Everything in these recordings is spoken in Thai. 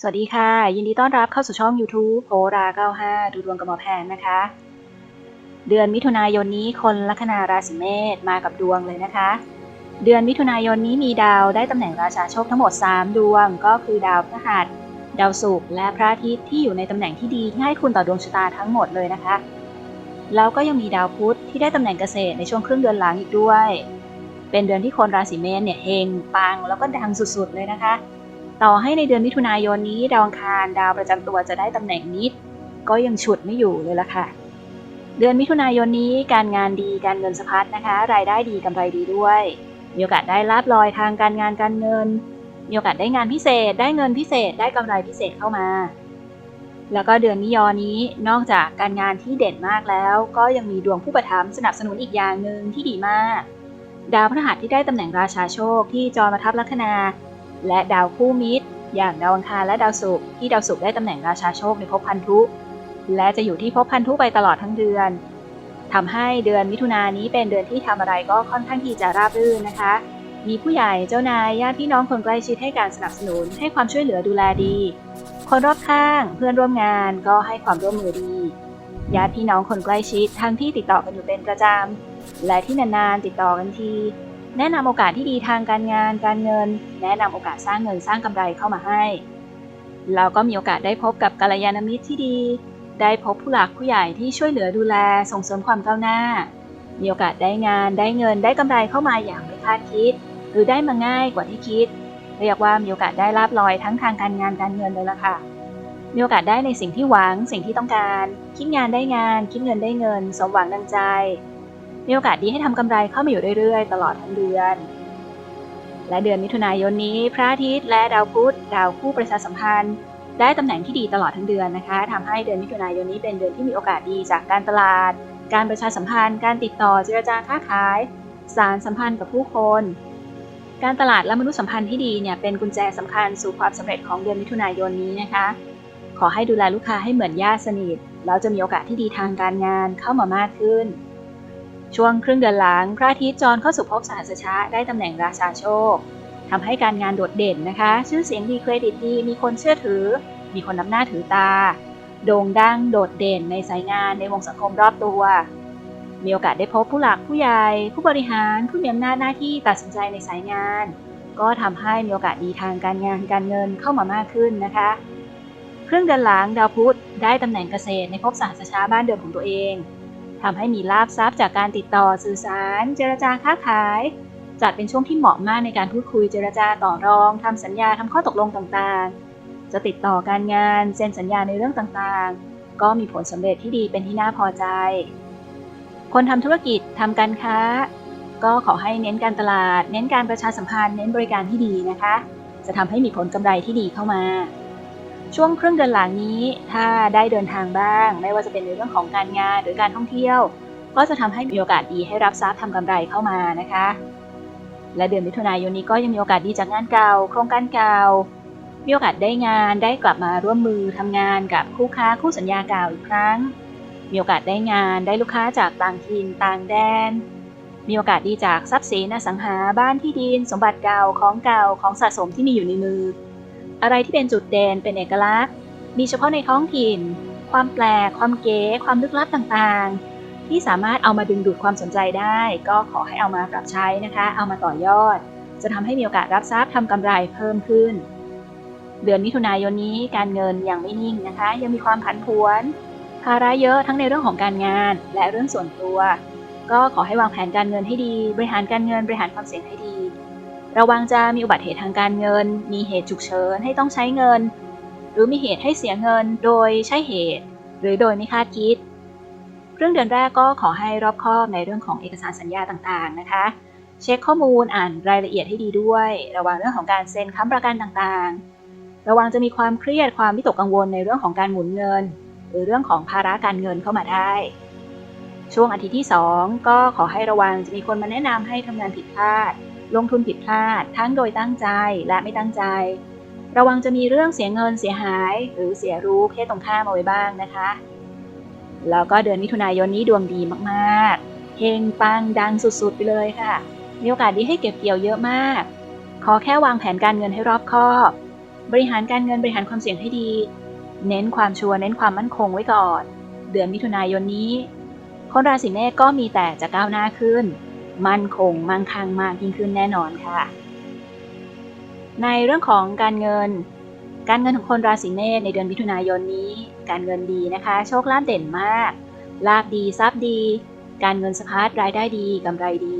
สวัสดีค่ะ ยินดีต้อนรับเข้าสู่ช่อง YouTube โหรา 95 ดูดวงกับหมอแพนนะคะ เดือนมิถุนายนนี้คนลัคนาราศีเมษมากับดวงเลยนะคะ เดือนมิถุนายนนี้มีดาวได้ตำแหน่งราชาโชคทั้งหมด 3 ดวง ก็คือดาวพฤหัส ดาวศุกร์และพระอาทิตย์ที่อยู่ในตำแหน่งที่ดีที่ให้คุณต่อดวงชะตาทั้งหมดเลยนะคะ แล้วก็ยังมีดาวพุธที่ได้ตำแหน่งเกษตรในช่วงครึ่งเดือนหลังอีกด้วย เป็นเดือนที่คนราศีเมษเนี่ยเฮงปังแล้วก็ดังสุดๆเลยนะคะ ต่อให้ในเดือนมิถุนายนนี้ ดาวอังคารดาวประจำตัวจะได้ตำแหน่งนิด ก็ยังฉุดไม่อยู่เลยล่ะค่ะ เดือนมิถุนายนนี้การงานดีการเงินสะพัดนะคะ รายได้ดีกำไรดีด้วย มีโอกาสได้ลาบลอยทางการงานการเงิน มีโอกาสได้งานพิเศษ ได้เงินพิเศษ ได้กำไรพิเศษเข้ามา แล้วก็เดือนมิยอนี้นอกจากการงานที่เด่นมากแล้ว ก็ยังมีดวงผู้ประทับสนับสนุนอีกอย่างหนึ่งที่ดีมาก ดาวพฤหัสที่ได้ตำแหน่งราชาโชคที่จรมาทับลัคนา และดาวคู่มิตร อย่างดาวอังคารและดาวศุกร์ที่ดาวศุกร์ได้ตำแหน่งราชาโชคในภพพันธุ และจะอยู่ที่ภพพันธุไปตลอดทั้งเดือนทำให้เดือนมิถุนายนนี้เป็นเดือนที่ทำอะไรก็ค่อนข้างที่จะราบรื่นนะคะ มีผู้ใหญ่เจ้านายญาติพี่น้องคนใกล้ชิดให้การสนับสนุน ให้ความช่วยเหลือดูแลดี คนรอบข้าง เพื่อนร่วมงานก็ให้ความร่วมมือดีญาติพี่น้องคนใกล้ชิดทั้งที่ติดต่อกันอยู่เป็นประจำและที่นานๆติดต่อกันที แนะนำโอกาสที่ดีทางการงานการเงิน แนะนำโอกาสสร้างเงินสร้างกำไรเข้ามาให้ เราก็มีโอกาสได้พบกับกัลยาณมิตรที่ดี ได้พบผู้หลักผู้ใหญ่ที่ช่วยเหลือดูแลส่งเสริมความก้าวหน้า มีโอกาสได้งานได้เงินได้กำไรเข้ามาอย่างไม่คาดคิด หรือได้มาง่ายกว่าที่คิด เรียกว่ามีโอกาสได้ลาบลอยทั้งทางการงานการเงินเลยล่ะค่ะมีโอกาสได้ในสิ่งที่หวังสิ่งที่ต้องการ คิดงานได้งาน คิดเงินได้เงิน สมหวังดังใจ มีโอกาสดีให้ทำกำไรเข้ามาอยู่เรื่อยๆ ตลอดทั้งเดือน และเดือนมิถุนายนนี้ พระอาทิตย์และดาวพุธดาวคู่ประชาสัมพันธ์ ได้ตำแหน่งที่ดีตลอดทั้งเดือนนะคะทำให้เดือนมิถุนายนนี้เป็นเดือนที่มีโอกาสดีจากการตลาด การประชาสัมพันธ์ การติดต่อเจรจาค้าขาย สารสัมพันธ์กับผู้คน การตลาดและมนุษยสัมพันธ์ที่ดีเนี่ยเป็นกุญแจสำคัญสู่ความสำเร็จของเดือนมิถุนายนนี้นะคะ ขอให้ดูแลลูกค้าให้เหมือนญาติสนิทแล้วจะมีโอกาสที่ดีทางการงานเข้ามามากขึ้น ช่วงครึ่งเดือนหลังพระอาทิตย์จรเข้าสู่ภพสหัสชะได้ตำแหน่งราชาโชคทำให้การงานโดดเด่นนะคะ ชื่อเสียงดีเครดิตดี มีคนเชื่อถือ มีคนนับหน้าถือตา โด่งดังโดดเด่นในสายงานในวงสังคมรอบตัว มีโอกาสได้พบผู้หลักผู้ใหญ่ ผู้บริหารผู้มีอำนาจหน้าที่ตัดสินใจในสายงาน ก็ทำให้มีโอกาสดีทางการงานการเงินเข้ามามากขึ้นนะคะครึ่งเดือนหลังดาวพุธได้ตำแหน่งเกษตรในภพสหัสชาบ้านเดิมของตัวเอง ทำให้มีลาบทรัพย์จากการติดต่อสื่อสาร เจรจาค้าขาย จัดเป็นช่วงที่เหมาะมากในการพูดคุยเจรจาต่อรองทำสัญญาทำข้อตกลงต่างๆ จะติดต่อการงานเซ็นสัญญาในเรื่องต่างๆ ก็มีผลสำเร็จที่ดีเป็นที่น่าพอใจ คนทำธุรกิจทำการค้า ก็ขอให้เน้นการตลาด เน้นการประชาสัมพันธ์เน้นบริการที่ดีนะคะ จะทำให้มีผลกำไรที่ดีเข้ามา ช่วงครึ่งเดือนหลังนี้ถ้าได้เดินทางบ้าง ไม่ว่าจะเป็นในเรื่องของการงานหรือการท่องเที่ยว ก็จะทำให้มีโอกาสดีให้รับทรัพย์ทำกำไรเข้ามานะคะ และเดือนมิถุนายนนี้ก็ยังมีโอกาสดีจากงานเก่า โครงการเก่า มีโอกาสได้งานได้กลับมาร่วมมือทำงานกับคู่ค้าคู่สัญญาเก่าอีกครั้ง มีโอกาสได้งานได้ลูกค้าจากต่างถิ่นต่างแดน มีโอกาสดีจากทรัพย์สินอสังหาบ้านที่ดิน สมบัติเก่าของเก่าของสะสมที่มีอยู่ในมือ อะไรที่เป็นจุดเด่นเป็นเอกลักษณ์ มีเฉพาะในท้องถิ่น ความแปลก ความเก๋ ความลึกลับต่างๆ ที่สามารถเอามาดึงดูดความสนใจได้ ก็ขอให้เอามาปรับใช้นะคะ เอามาต่อยอด จะทำให้มีโอกาสรับทรัพย์ทำกำไรเพิ่มขึ้น เดือนมิถุนายนนี้การเงินยังไม่นิ่งนะคะ ยังมีความผันผวน ภาระเยอะทั้งในเรื่องของการงาน และเรื่องส่วนตัว ก็ขอให้วางแผนการเงินให้ดี บริหารการเงินบริหารความเสี่ยงให้ดี ระวังจะมีอุบัติเหตุทางการเงิน มีเหตุฉุกเฉินให้ต้องใช้เงิน หรือมีเหตุให้เสียเงินโดยใช่เหตุ หรือโดยไม่คาดคิด เรื่องเดือนแรกก็ขอให้รอบคอบในเรื่องของเอกสารสัญญาต่างๆนะคะ เช็คข้อมูลอ่านรายละเอียดให้ดีด้วย ระวังเรื่องของการเซ็นค้ำประกันต่างๆ ระวังจะมีความเครียดความวิตกกังวลในเรื่องของการหมุนเงิน หรือเรื่องของภาระการเงินเข้ามาได้ช่วงอาทิตย์ที่ 2 ก็ขอให้ระวังจะมีคนมาแนะนำให้ทำงานผิดพลาด ลงทุนผิดพลาด ทั้งโดยตั้งใจและไม่ตั้งใจ ระวังจะมีเรื่องเสียเงินเสียหาย หรือเสียรู้เพศตรงข้ามเอาไว้บ้างนะคะ แล้วก็เดือนมิถุนายนนี้ดวงดีมากๆเฮงปังดังสุดๆไปเลยค่ะ มีโอกาสดีให้เก็บเกี่ยวเยอะมาก ขอแค่วางแผนการเงินให้รอบคอบบริหารการเงินบริหารความเสี่ยงให้ดี เน้นความชัวร์เน้นความมั่นคงไว้ก่อน เดือนมิถุนายนนี้คนราศีเมษก็มีแต่จะก้าวหน้าขึ้น มั่นคงมั่งคั่งมากยิ่งขึ้นแน่นอนค่ะ ในเรื่องของการเงิน การเงินของคนราศีเมษในเดือนมิถุนายนนี้ การเงินดีนะคะ โชคลาภเด่นมาก ลาบดีทรัพย์ดี การเงินสะพัดรายได้ดีกำไรดี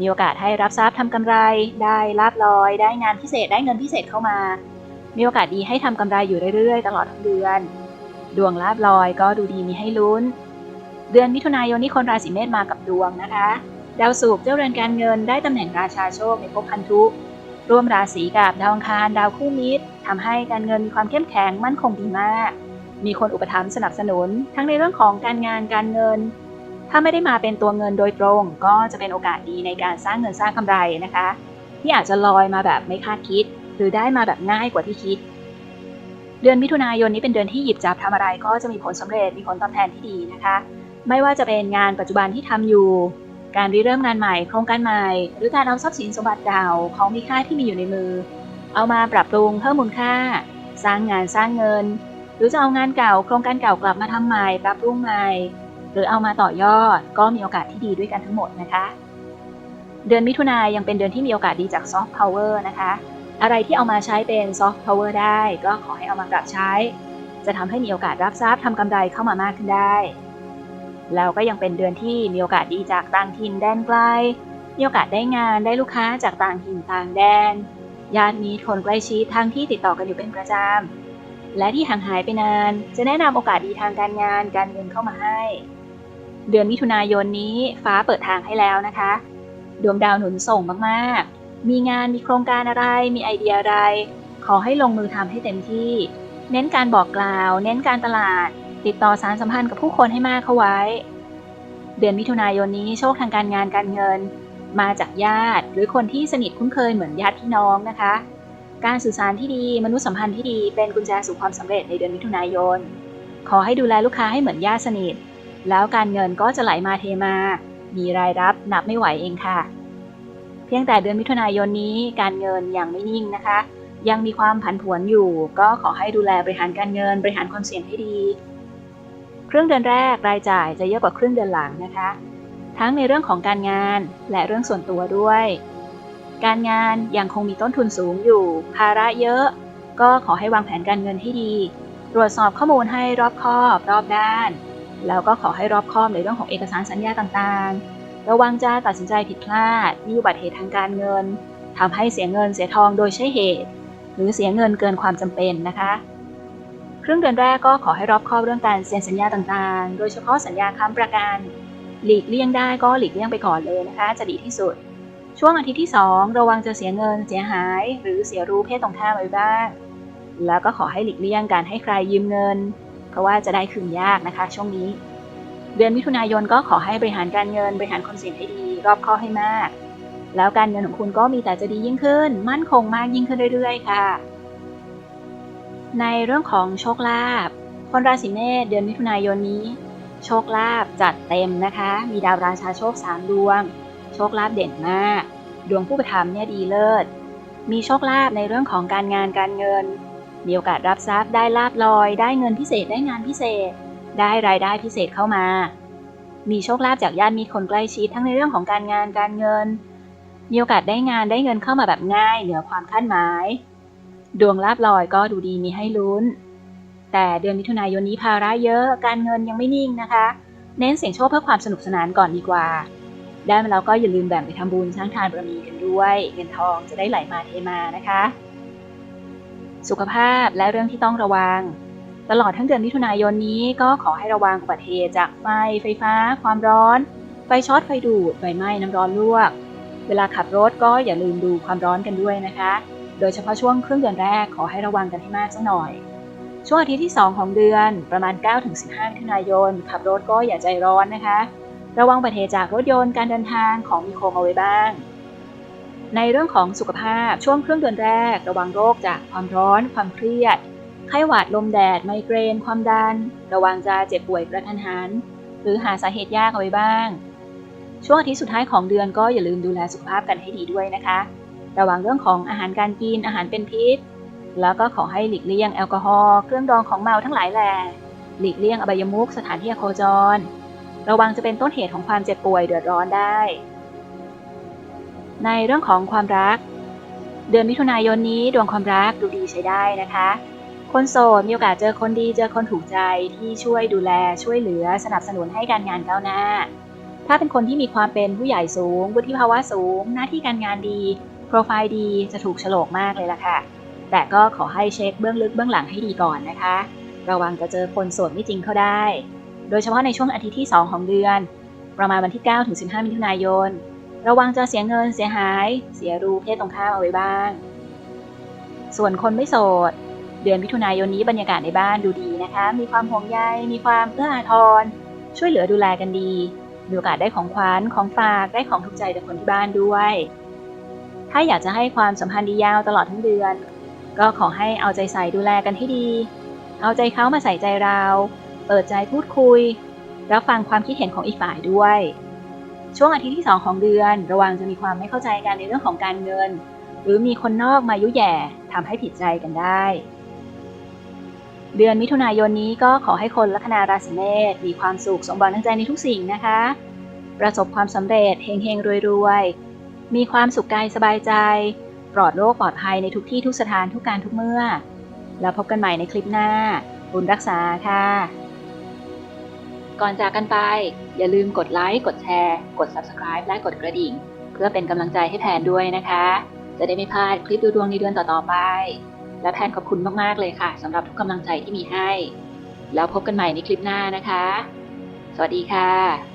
มีโอกาสให้รับทรัพย์ทำกำไร ได้ลาบลอย ได้งานพิเศษได้เงินพิเศษเข้ามา มีโอกาสดีให้ทำกำไรอยู่เรื่อยๆ ตลอดทั้งเดือน ดวงลาบลอยก็ดูดีมีให้ลุ้นเดือนมิถุนายนนี้คนราศีเมษมากับดวงนะคะ ดาวศุกร์เจ้าเรือนการเงินได้ตำแหน่งราชาโชคในภพพันธุร่วมราศีกับดาวอังคารดาวคู่มิตรทำให้การเงินมีความเข้มแข็งมั่นคงดีมาก มีคนอุปถัมภ์สนับสนุน ทั้งในเรื่องของการงานการเงิน ถ้าไม่ได้มาเป็นตัวเงินโดยตรง ก็จะเป็นโอกาสดีในการสร้างเงินสร้างกำไรนะคะ ที่อาจจะลอยมาแบบไม่คาดคิด หรือได้มาแบบง่ายกว่าที่คิด เดือนมิถุนายนนี้เป็นเดือนที่หยิบจับทำอะไรก็จะมีผลสำเร็จมีผลตอบแทนที่ดีนะคะ ไม่ว่าจะเป็นงานปัจจุบันที่ทำอยู่ การริเริ่มงานใหม่โครงการใหม่ หรือการเอาทรัพย์สินสมบัติเก่าของมีค่าที่มีอยู่ในมือ เอามาปรับปรุงเพิ่มมูลค่า สร้างงานสร้างเงิน หรือจะเอางานเก่าโครงการเก่ากลับมาทำใหม่ปรับปรุงใหม่ หรือเอามาต่อยอดก็มีโอกาสที่ดีด้วยกันทั้งหมดนะคะ เดือนมิถุนายยังเป็นเดือนที่มีโอกาสดีจากซอฟต์พาวเวอร์นะคะ อะไรที่เอามาใช้เป็นซอฟต์พาวเวอร์ได้ ก็ขอให้เอามาปรับใช้ จะทำให้มีโอกาสรับทรัพย์ทำกำไรเข้ามามากขึ้นได้ แล้วก็ยังเป็นเดือนที่มีโอกาสดีจากต่างถิ่นแดนไกล มีโอกาสได้งานได้ลูกค้าจากต่างถิ่นต่างแดน ญาติมีคนใกล้ชิดทั้งที่ติดต่อกันอยู่เป็นประจำ และที่ห่างหายไปนาน จะแนะนำโอกาสดีทางการงานการเงินเข้ามาให้ เดือนมิถุนายนนี้ฟ้าเปิดทางให้แล้วนะคะ ดวงดาวหนุนส่งมากๆ มีงานมีโครงการอะไร มีไอเดียอะไร ขอให้ลงมือทำให้เต็มที่ เน้นการบอกกล่าว เน้นการตลาด ติดต่อสารสัมพันธ์กับผู้คนให้มากเข้าไว้ เดือนมิถุนายนนี้โชคทางการงานการเงิน มาจากญาติหรือคนที่สนิทคุ้นเคยเหมือนญาติพี่น้องนะคะ การสื่อสารที่ดีมนุษยสัมพันธ์ที่ดีเป็นกุญแจสู่ความสำเร็จในเดือนมิถุนายน ขอให้ดูแลลูกค้าให้เหมือนญาติสนิท แล้วการเงินก็จะไหลมาเทมา มีรายรับนับไม่ไหวเองค่ะ เพียงแต่เดือนมิถุนายนนี้การเงินยังไม่นิ่งนะคะยังมีความผันผวนอยู่ ก็ขอให้ดูแลบริหารการเงิน บริหารความเสี่ยงให้ดี ครึ่งเดือนแรกรายจ่ายจะเยอะกว่าครึ่งเดือนหลังนะคะ ทั้งในเรื่องของการงานและเรื่องส่วนตัวด้วย การงานยังคงมีต้นทุนสูงอยู่ ภาระเยอะ ก็ขอให้วางแผนการเงินให้ดี ตรวจสอบข้อมูลให้รอบคอบรอบด้าน แล้วก็ขอให้รอบคอบในเรื่องของเอกสารสัญญาต่างๆ ระวังจะตัดสินใจผิดพลาดมีอุบัติเหตุทางการเงินทำให้เสียเงินเสียทองโดยใช่เหตุ หรือเสียเงินเกินความจำเป็นนะคะ ครึ่งเดือนแรกก็ขอให้รอบคอบเรื่องการเซ็นสัญญาต่างๆ โดยเฉพาะสัญญาค้ำประกัน หลีกเลี่ยงได้ก็หลีกเลี่ยงไปก่อนเลยนะคะ จะดีที่สุด ช่วงอาทิตย์ที่ 2 ระวังจะเสียเงินเสียหาย หรือเสียรู้เพศตรงข้ามไว้บ้าง แล้วก็ขอให้หลีกเลี่ยงการให้ใครยืมเงิน เพราะว่าจะได้คืนยากนะคะ ช่วงนี้ เดือนมิถุนายนก็ขอให้บริหารการเงิน บริหารความเสี่ยงให้ดี รอบคอบให้มาก แล้วการเงินของคุณก็มีแต่จะดียิ่งขึ้น มั่นคงมากยิ่งขึ้นเรื่อยๆ ค่ะ ในเรื่องของโชคลาภคนราศีเมษเดือนมิถุนายนนี้ โชคลาภจัดเต็มนะคะ มีดาวราชาโชคสามดวง โชคลาภเด่นมาก ดวงผู้ประทับเนี่ยดีเลิศ มีโชคลาภในเรื่องของการงานการเงิน มีโอกาสรับทรัพย์ได้ลาบลอย ได้เงินพิเศษได้งานพิเศษ ได้รายได้พิเศษเข้ามา มีโชคลาภจากญาติมีคนใกล้ชิดทั้งในเรื่องของการงานการเงิน มีโอกาสได้งานได้เงินเข้ามาแบบง่ายเหนือความคาดหมาย ดวงลาบลอยก็ดูดีมีให้ลุ้น แต่เดือนมิถุนายนนี้ภาระเยอะ การเงินยังไม่นิ่งนะคะ เน้นเสี่ยงโชคเพื่อความสนุกสนานก่อนดีกว่า ได้มาแล้วก็อย่าลืมแบ่งไปทำบุญสร้างทานบารมีกันด้วย เงินทองจะได้ไหลมาเทมานะคะ สุขภาพและเรื่องที่ต้องระวัง ตลอดทั้งเดือนมิถุนายนนี้ก็ขอให้ระวังอุบัติเหตุจากไฟไฟฟ้า ความร้อน ไฟช็อตไฟดูดไฟไหม้น้ำร้อนลวก เวลาขับรถก็อย่าลืมดูความร้อนกันด้วยนะคะ โดยเฉพาะช่วงครึ่งเดือนแรกขอให้ระวังกันให้มากสักหน่อย ช่วงอาทิตย์ที่ 2 ของเดือนประมาณ 9-15มิถุนายน ขับรถก็อย่าใจร้อนนะคะ ระวังอุบัติเหตุจากรถยนต์การเดินทางของมีโคมเอาไว้บ้าง ในเรื่องของสุขภาพช่วงครึ่งเดือนแรก ระวังโรคจากความร้อน ความเครียด ไข้หวัดลมแดด ไมเกรน ความดัน ระวังจะเจ็บป่วยกระทันหัน หรือหาสาเหตุยากเอาไว้บ้าง ช่วงอาทิตย์สุดท้ายของเดือนก็อย่าลืมดูแลสุขภาพกันให้ดีด้วยนะคะ ระวังเรื่องของอาหารการกินอาหารเป็นพิษ แล้วก็ขอให้หลีกเลี่ยงแอลกอฮอล์เครื่องดองของเมาทั้งหลายแหล่หลีกเลี่ยงอบายมุขสถานที่โคจร ระวังจะเป็นต้นเหตุของความเจ็บป่วยเดือดร้อนได้ ในเรื่องของความรัก เดือนมิถุนายนนี้ดวงความรักดูดีใช้ได้นะคะ คนโสดมีโอกาสเจอคนดีเจอคนถูกใจที่ช่วยดูแลช่วยเหลือสนับสนุนให้การงานก้าวหน้า ถ้าเป็นคนที่มีความเป็นผู้ใหญ่สูงวุฒิภาวะสูง หน้าที่การงานดี โปรไฟล์ดีจะถูกฉลกมากเลยล่ะค่ะ แต่ก็ขอให้เช็คเบื้องลึกเบื้องหลังให้ดีก่อนนะคะ ระวังจะเจอคนโสดไม่จริงเข้าได้ โดยเฉพาะในช่วงอาทิตย์ที่ 2 ของเดือน ประมาณวันที่ 9 ถึง 15 มิถุนายน ระวังจะเสียเงินเสียหาย เสียรูเพศตรงข้ามเอาไว้บ้าง ส่วนคนไม่โสด เดือนมิถุนายนนี้บรรยากาศในบ้านดูดีนะคะ มีความห่วงใย มีความเอื้ออาทร ช่วยเหลือดูแลกันดี มีโอกาสได้ของขวัญของฝากได้ของถูกใจจากคนที่บ้านด้วย ถ้าอยากจะให้ความสัมพันธ์ดียาวตลอดทั้งเดือน ก็ขอให้เอาใจใส่ดูแลกันให้ดี เอาใจเขามาใส่ใจเรา เปิดใจพูดคุย รับฟังความคิดเห็นของอีกฝ่ายด้วย ช่วงอาทิตย์ที่ 2 ของเดือน ระวังจะมีความไม่เข้าใจกันในเรื่องของการเงิน หรือมีคนนอกมายุแย่ทำให้ผิดใจกันได้ เดือนมิถุนายนนี้ก็ขอให้คนลัคนาราศีเมษมีความสุขสมบัติทั้งใจในทุกสิ่งนะคะ ประสบความสำเร็จเฮงเฮงรวยรวยๆ มีความสุขกายสบายใจ ปลอดโรคปลอดภัยในทุกที่ทุกสถานทุกการทุกเมื่อ แล้วพบกันใหม่ในคลิปหน้า บุญรักษาค่ะ ก่อนจากกันไป อย่าลืมกดไลค์ กดแชร์ กด Subscribe และกดกระดิ่ง เพื่อเป็นกำลังใจให้แพนด้วยนะคะ จะได้ไม่พลาดคลิปดูดวงในเดือนต่อๆไป และแพนขอบคุณมากๆเลยค่ะสำหรับทุกกำลังใจที่มีให้ แล้วพบกันใหม่ในคลิปหน้านะคะ สวัสดีค่ะ